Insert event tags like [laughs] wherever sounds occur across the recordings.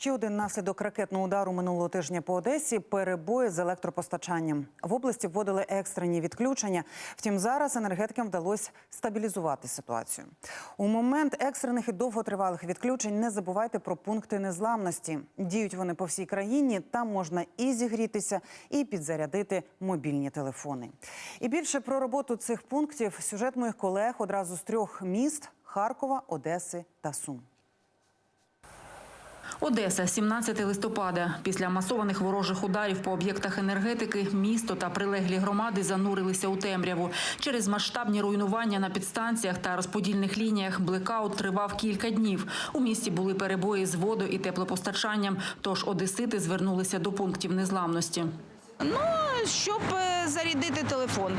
Ще один наслідок ракетного удару минулого тижня по Одесі перебої з електропостачанням. В області вводили екстрені відключення. Втім, зараз енергетикам вдалося стабілізувати ситуацію. У момент екстрених і довготривалих відключень не забувайте про пункти незламності. Діють вони по всій країні. Там можна і зігрітися, і підзарядити мобільні телефони. І більше про роботу цих пунктів сюжет моїх колег одразу з трьох міст: Харкова, Одеси та Сум. Одеса, 17 листопада. Після масованих ворожих ударів по об'єктах енергетики місто та прилеглі громади занурилися у темряву. Через масштабні руйнування на підстанціях та розподільних лініях блекаут тривав кілька днів. У місті були перебої з водо- і теплопостачанням, тож одесити звернулися до пунктів незламності. Ну, щоб е, зарядити телефон.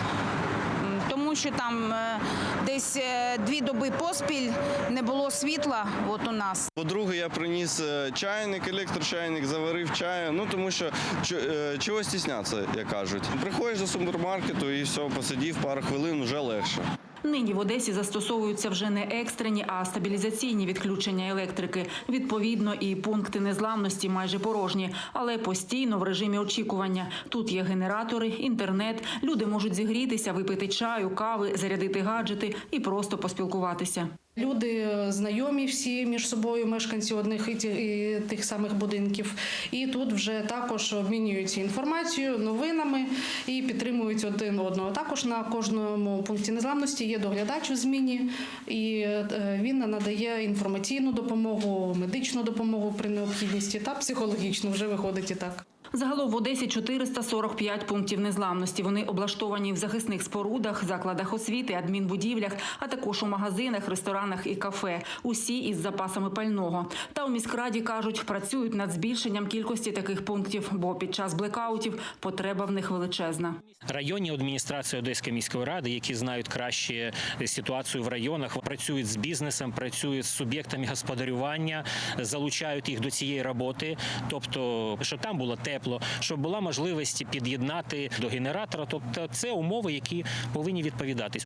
Що там е, десь е, дві доби поспіль не було світла. От у нас По-друге, я приніс е, чайник, електрочайник, заварив чаю. Ну тому що чо- чого стісняться, як кажуть. Приходиш до супермаркету і все, посидів пару хвилин, вже легше. Нині в Одесі застосовуються вже не екстрені, а стабілізаційні відключення електрики. Відповідно, і пункти незламності майже порожні, але постійно в режимі очікування. Тут є генератори, інтернет. Люди можуть зігрітися, випити чаю, кави, зарядити гаджети і просто поспілкуватися. Люди знайомі всі між собою, мешканці одних і тих самих будинків. І тут вже також обмінюються інформацією, новинами і підтримують один одного. Також на кожному пункті незламності є доглядач у зміні, і е, він надає інформаційну допомогу, медичну допомогу при необхідності та психологічну вже виходить і так. Загалом в Одесі 445 пунктів незламності. Вони облаштовані в захисних спорудах, закладах освіти, адмінбудівлях, а також у магазинах, ресторанах і кафе. Усі із запасами пального. Та у міськраді кажуть, працюють над збільшенням кількості таких пунктів, бо під час блекаутів потреба в них величезна. Районні адміністрації Одеської міської ради, які знають краще ситуацію в районах, працюють з бізнесом, працюють з суб'єктами господарювання, залучають їх до цієї роботи. Тобто, щоб там було тепло, щоб була можливість під'єднати до генератора. Тобто, це умови, які повинні відповідати.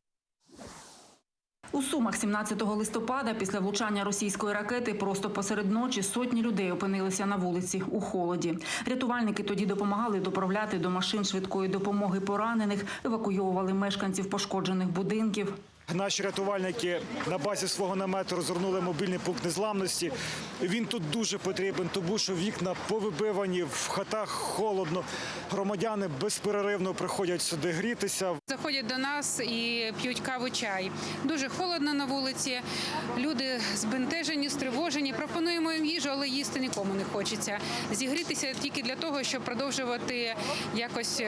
У Сумах 17 листопада після влучання російської ракети просто посеред ночі сотні людей опинилися на вулиці у холоді. Рятувальники тоді допомагали доправляти до машин швидкої допомоги поранених, евакуйовували мешканців пошкоджених будинків. Наші рятувальники на базі свого намету розгорнули мобільний пункт незламності. Він тут дуже потрібен, тому що вікна повибивані, в хатах холодно. Громадяни безперервно приходять сюди грітися. Заходять до нас і п'ють каву чай. Дуже холодно на вулиці. Люди збентежені, стривожені. Пропонуємо їм їжу, але їсти нікому не хочеться. Зігрітися тільки для того, щоб продовжувати якось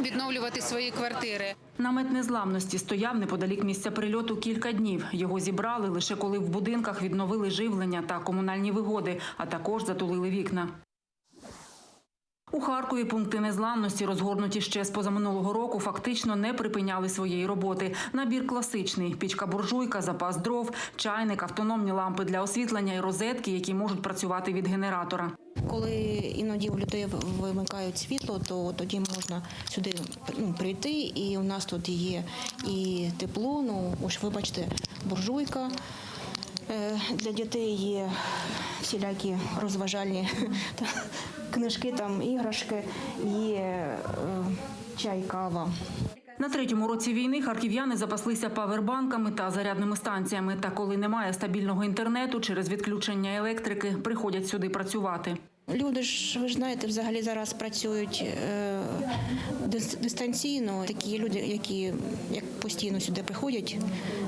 відновлювати свої квартири. Намет незламності стояв неподалік місця прильоту кілька днів. Його зібрали лише коли в будинках відновили живлення та комунальні вигоди, а також затулили вікна. У Харкові пункти незламності, розгорнуті ще з позаминулого року, фактично не припиняли своєї роботи. Набір класичний: пічка-буржуйка, запас дров, чайник, автономні лампи для освітлення і розетки, які можуть працювати від генератора. Коли іноді у людей вимикають світло, то тоді можна сюди ну, прийти, і у нас тут є і тепло. Ну ось ви бачите, буржуйка. Е, Для дітей є всілякі розважальні [laughs] книжки, там іграшки, є е, чай, кава. На третьому році війни харків'яни запаслися павербанками та зарядними станціями. Та коли немає стабільного інтернету через відключення електрики, приходять сюди працювати. Люди ж ви ж знаєте, взагалі зараз працюють е, дистанційно. Такі є люди, які як постійно сюди приходять,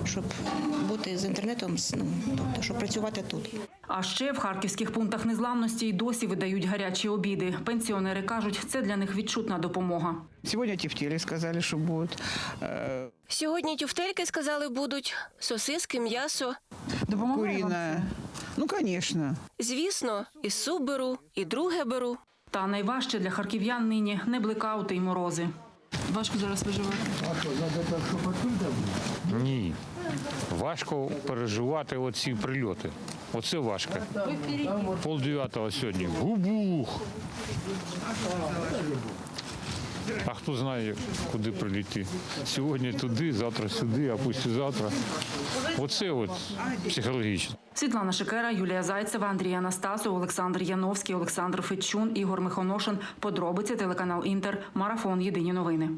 щоб бути з інтернетом, ну, тобто щоб працювати тут. А ще в харківських пунктах незламності й досі видають гарячі обіди. Пенсіонери кажуть, це для них відчутна допомога. Сегодня тефтели сказали, что будут. Э, Сьогодні тюфтельки сказали будуть, сосиски, м'ясо. Куриная. Ну, конечно. Звісно, і суп беру, і друге беру. Та найважче для харків'ян нині не блекаути й морози. Важко зараз виживати. Ні. Важко переживати оці прильоти. Оце важко. Пол дев'ятого сьогодні. Губух. А хто знає, куди приліти? Сьогодні туди, завтра сюди, а післязавтра. Оце от психологічно. Світлана Шикера, Юлія Зайцева, Андрій Анастасов, Олександр Яновський, Олександр Федчун, Ігор Михоношин. Подробиці телеканал Інтер. Марафон. Єдині новини.